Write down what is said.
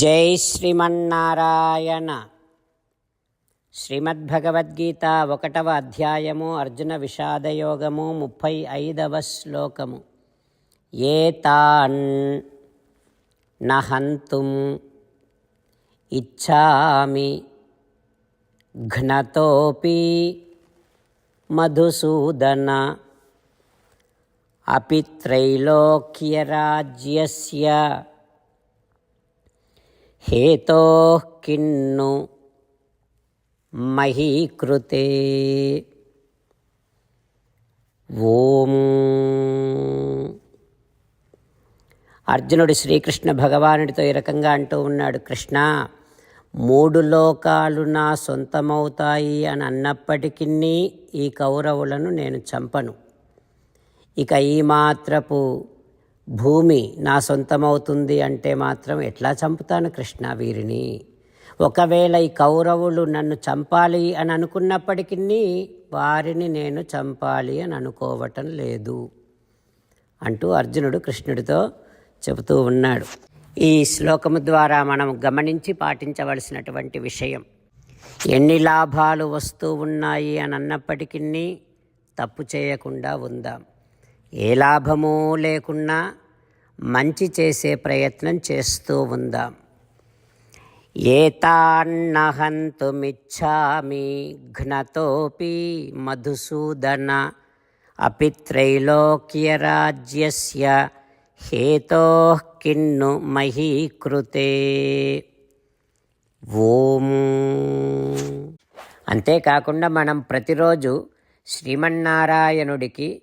జై శ్రీమన్నారాయణ. శ్రీమద్భగవద్గీత ఒకటవ అధ్యాయము అర్జున విషాదయోగము ముప్పై ఐదవ శ్లోకము. ఏ తాన్ నహంతుం ఇచ్చామి ఘ్నతోపి మధుసూదన అపి త్రైలోక్యరాజ్యస్య హేతో కిన్ను మహీకృతే. ఓం. అర్జునుడు శ్రీకృష్ణ భగవానుడితో ఈ రకంగా అంటూ ఉన్నాడు కృష్ణ మూడు లోకాలు నా సొంతమవుతాయి అని అన్నప్పటికీ ఈ కౌరవులను నేను చంపను. ఇక ఈ మాత్రపు భూమి నా సొంతమవుతుంది అంటే మాత్రం ఎట్లా చంపుతాను కృష్ణ వీరిని? ఒకవేళ ఈ కౌరవులు నన్ను చంపాలి అని అనుకున్నప్పటికీ వారిని నేను చంపాలి అని అనుకోవటం లేదు అంటూ అర్జునుడు కృష్ణుడితో చెబుతూ ఉన్నాడు. ఈ శ్లోకము ద్వారా మనం గమనించి పాటించవలసినటువంటి విషయం ఎన్ని లాభాలు వస్తూ ఉన్నాయి అని అన్నప్పటికీ తప్పు చేయకుండా ఉందాం. ఏ లాభము లేకున్నా మంచి చేసే ప్రయత్నం చేస్తూ ఉందాం. ఏతాన్నహంతుమిచ్చామి ఘ్నతోపి మధుసూదన అపి త్రైలోక్యరాజ్యస్య హేతో కిన్ను మహీకృతే. ఓం. అంతేకాకుండా మనం ప్రతిరోజు శ్రీమన్నారాయణుడికి